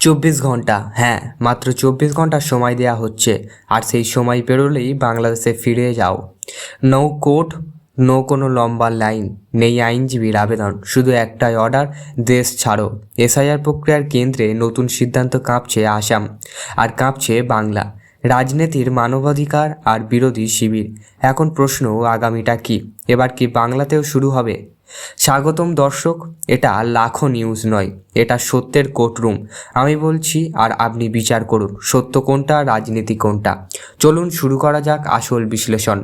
চব্বিশ ঘণ্টা হ্যাঁ মাত্র চব্বিশ ঘণ্টা সময় দেওয়া হচ্ছে। আর সেই সময় পেরোলেই বাংলাদেশে ফিরে যাও। নো কোর্ট নো কোনো লম্বা লাইন, নেই আইনজীবীর আবেদন, শুধু একটাই অর্ডার, দেশ ছাড়ো। এসআইআর প্রক্রিয়ার কেন্দ্রে নতুন সিদ্ধান্ত কাঁপছে আসাম, আর কাঁপছে বাংলা। রাজনীতির মানবাধিকার আর বিরোধী শিবির। এখন প্রশ্ন, আগামীটা কি? এবার কি বাংলাতেও শুরু হবে? স্বাগতম দর্শক, এটা লাখো নিউজ নয়, এটা সত্যের কোর্টরুম আমি বলছি, আর আপনি বিচার করুন, সত্য কোনটা, রাজনীতি কোনটা। চলুন শুরু করা যাক আসল বিশ্লেষণ।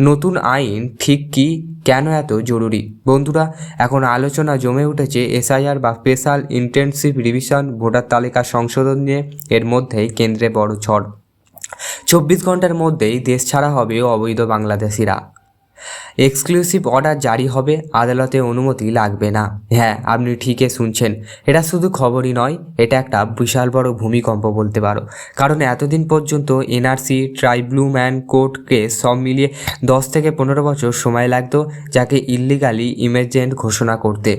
নতুন আইন ঠিক কি, কেন এত জরুরি? বন্ধুরা, এখন আলোচনা জমে উঠেছে এসআইআর বা স্পেশাল ইন্টেনসিভ রিভিশন ভোটার তালিকা সংশোধন নিয়ে, এর মধ্যেই কেন্দ্রে বড় ঝড়। চব্বিশ ঘণ্টার মধ্যেই দেশ ছাড়া হবে অবৈধ বাংলাদেশিরা। এক্সক্লুসিভ অর্ডার জারি হবে, আদালতে অনুমতি লাগবে না। হ্যাঁ আপনি ঠিকই শুনছেন। এটা শুধু খবরই নয়, এটা একটা বিশাল বড় ভূমিকম্প বলতে পারো। কারণ এতদিন পর্যন্ত এনআরসি ট্রাইব্লুম্যান কোর্ট কেস সব মিলিয়ে দশ থেকে পনেরো বছর সময় লাগতো যাকে ইলিগালি ইমার্জেন্ট ঘোষণা করতে।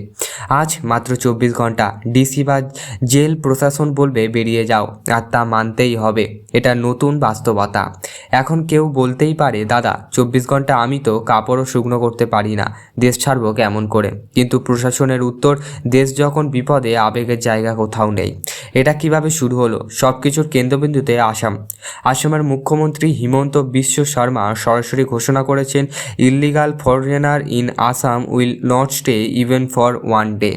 আজ মাত্র চব্বিশ ঘণ্টা ডিসি বা জেল প্রশাসন বলবে বেরিয়ে যাও, আর তা মানতেই হবে। এটা নতুন বাস্তবতা। এখন কেউ বলতেই পারে, দাদা, চব্বিশ ঘণ্টা আমি তো কাপড়ও শুকনো করতে পারি না। দেশ ছাড়ব কেমন করে? কিন্তু প্রশাসনের উত্তর, দেশ যখন বিপদে, আবেগের জায়গা কোথাও নেই। এটা কীভাবে শুরু হলো? সব কিছুর কেন্দ্রবিন্দুতে আসাম। আসামের মুখ্যমন্ত্রী হিমন্ত বিশ্ব শর্মা সরাসরি ঘোষণা করেছেন illegal foreigner in Assam will not stay even for one day.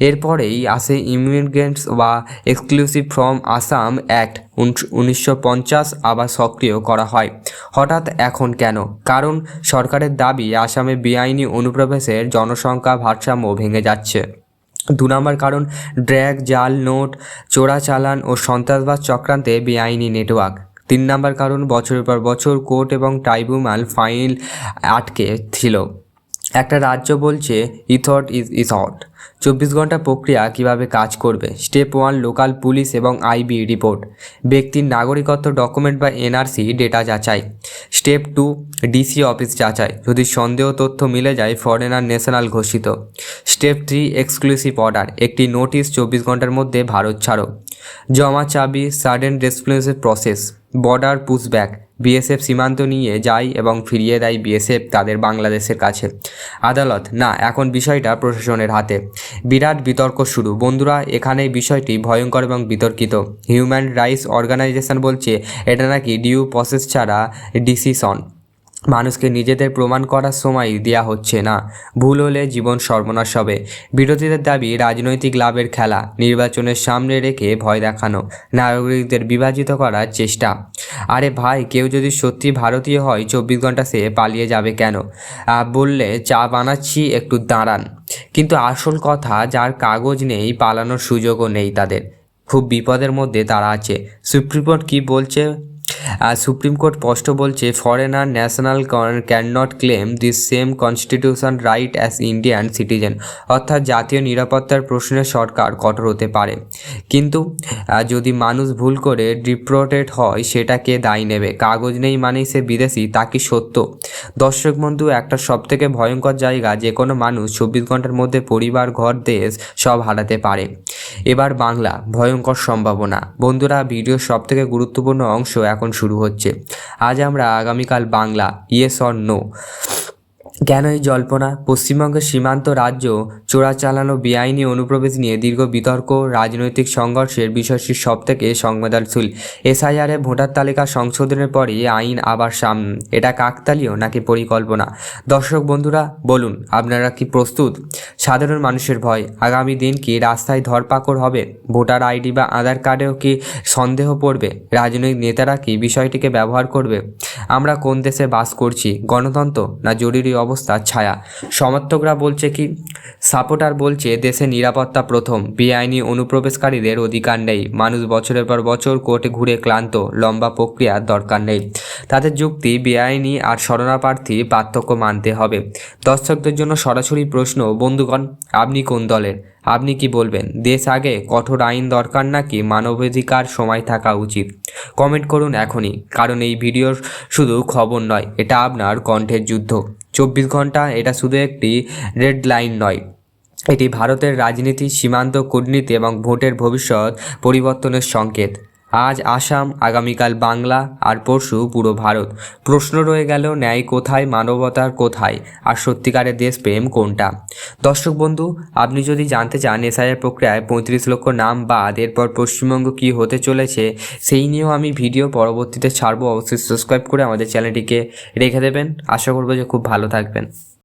এরপরেই আসে ইমিগ্রেন্টস বা এক্সক্লুসিভ ফ্রম আসাম অ্যাক্ট উনিশশো পঞ্চাশ আবার সক্রিয় করা হয়। হঠাৎ এখন কেন? কারণ সরকারের দাবি, আসামে বেআইনি অনুপ্রবেশের জনসংখ্যা ভারসাম্য ভেঙে যাচ্ছে। দু নম্বর কারণ, ড্র্যাগ, জাল, নোট চোরাচালান ও সন্ত্রাসবাদ চক্রান্তে বেআইনি নেটওয়ার্ক। তিন নম্বর কারণ, বছরের পর বছর কোর্ট এবং ট্রাইব্যুনাল ফাইল আটকে ছিল। একটা রাজ্য বলছে ইথট ইজ ইথট চব্বিশ ঘণ্টা প্রক্রিয়া কীভাবে কাজ করবে? স্টেপ ওয়ান লোকাল পুলিশ এবং আইবি রিপোর্ট ব্যক্তির নাগরিকত্ব ডকুমেন্ট বা এনআরসি ডেটা যাচাই। স্টেপ টু ডিসি অফিস যাচাই। যদি সন্দেহ তথ্য মিলে যায় ফরেনার ন্যাশনাল ঘোষিত। স্টেপ থ্রি এক্সক্লুসিভ অর্ডার একটি নোটিশ চব্বিশ ঘণ্টার মধ্যে ভারত ছাড়ো। জমা চাবি sudden responsive process border pushback BSF সীমান্ত নিয়ে যায় এবং ফিরিয়ে দেয় বিএসএফ তাদের বাংলাদেশের কাছে। আদালত, না, এখন বিষয়টা প্রশাসনের হাতে। বিরাট বিতর্ক শুরু। বন্ধুরা, এখানে বিষয়টি ভয়ঙ্কর এবং বিতর্কিত। হিউম্যান রাইটস অর্গানাইজেশন বলছে, এটা নাকি ডিউ প্রসেস ছাড়া ডিসিশন। মানুষকে নিজেদের প্রমাণ করার সময় দেয়া হচ্ছে না। ভুল হলে জীবন সর্বনাশ হবে। বিরোধীদের দাবি, রাজনৈতিক লাভের খেলা। নির্বাচনের সামনে রেখে ভয় দেখানো। নাগরিকদের বিভাজিত করার চেষ্টা। আরে ভাই, কেউ যদি সত্যি ভারতীয় হয়, চব্বিশ ঘণ্টা সে পালিয়ে যাবে কেন? বললে, চা বানাচ্ছি, একটু দাঁড়ান। কিন্তু আসল কথা, যার কাগজ নেই, পালানোর সুযোগও নেই তাদের। খুব বিপদের মধ্যে তারা আছে। সুপ্রিম কোর্ট কী বলছে? সুপ্রিম কোর্ট স্পষ্ট বলছে foreigner national can not claim this same constitution right as Indian citizen অর্থাৎ জাতীয় নিরাপত্তার প্রশ্নে সরকার কঠোর হতে পারে। কিন্তু যদি মানুষ ভুল করে ডিপ্রোটেড হয়, সেটাকে দায়ী নেবে। কাগজ নেই মানেই সে বিদেশি, তা কি সত্য? দর্শক বন্ধু, একটা সবথেকে ভয়ঙ্কর জায়গা যে কোনো মানুষ চব্বিশ ঘণ্টার মধ্যে পরিবার, ঘর, দেশ সব হারাতে পারে। এবার বাংলা, ভয়ঙ্কর সম্ভাবনা। বন্ধুরা ভিডিওর সবথেকে গুরুত্বপূর্ণ অংশ এখন শুরু হচ্ছে। আজ আমরা আগামীকাল বাংলা ইয়েস অর নো কেন এই জল্পনা। পশ্চিমবঙ্গের সীমান্ত রাজ্য চোরা চালানো বেআইনি অনুপ্রবেশ নিয়ে দীর্ঘ বিতর্ক, রাজনৈতিক সংঘর্ষের বিষয়টি সব থেকে সংবেদনশীল। এসআইআরে ভোটার তালিকা সংশোধনের পরই আইন আবার সাম, এটা কাকতালীয় নাকি পরিকল্পনা? দর্শক বন্ধুরা, বলুন, আপনারা কি প্রস্তুত? সাধারণ মানুষের ভয়। আগামী দিন কি রাস্তায় ধরপাকড় হবে? ভোটার আইডি বা আধার কার্ডেও কি সন্দেহ পড়বে? রাজনৈতিক নেতারা কি বিষয়টিকে ব্যবহার করবে? আমরা কোন দেশে বাস করছি? গণতন্ত্র না জরুরি অবস্থার ছায়া। সমর্থকরা বলছে কি, সাপোর্টার বলছে দেশে নিরাপত্তা প্রথম। বেআইনি অনুপ্রবেশকারীদের অধিকার নেই। মানুষ বছরের পর বছর কোর্টে ঘুরে ক্লান্ত। লম্বা প্রক্রিয়ার দরকার নেই। তাদের যুক্তি, বেআইনি আর শরণাপ্রার্থী পার্থক্য মানতে হবে। দর্শকদের জন্য সরাসরি প্রশ্ন, বন্ধুগণ, আপনি কোন দলের? আপনি কি বলবেন? দেশ আগে কঠোর আইন দরকার নাকি মানবাধিকার সময় থাকা উচিত? কমেন্ট করুন এখনই, কারণ এই ভিডিওর শুধু খবর নয়, এটা আপনার কণ্ঠের যুদ্ধ। চব্বিশ ঘণ্টা এটা শুধু একটি রেড লাইন নয়, এটি ভারতের রাজনীতি, সীমান্ত, কূটনীতি এবং ভোটের ভবিষ্যৎ পরিবর্তনের সংকেত। আজ আসাম, আগামীকাল বাংলা আর পরশু পুরো ভারত। প্রশ্ন রয়ে গেল, ন্যায় কোথায়, মানবতার কোথায়? আর সত্যিকারের দেশপ্রেম কোনটা? দর্শক বন্ধু, আপনি যদি জানতে চান এসআইআর প্রক্রিয়ায় পঁয়ত্রিশ লক্ষ নাম বাদ, এরপর পশ্চিমবঙ্গ কী হতে চলেছে, সেই নিয়েও আমি ভিডিও পরবর্তীতে ছাড়বো। অবশ্যই সাবস্ক্রাইব করে আমাদের চ্যানেলটিকে রেখে দেবেন। আশা করব যে খুব ভালো থাকবেন।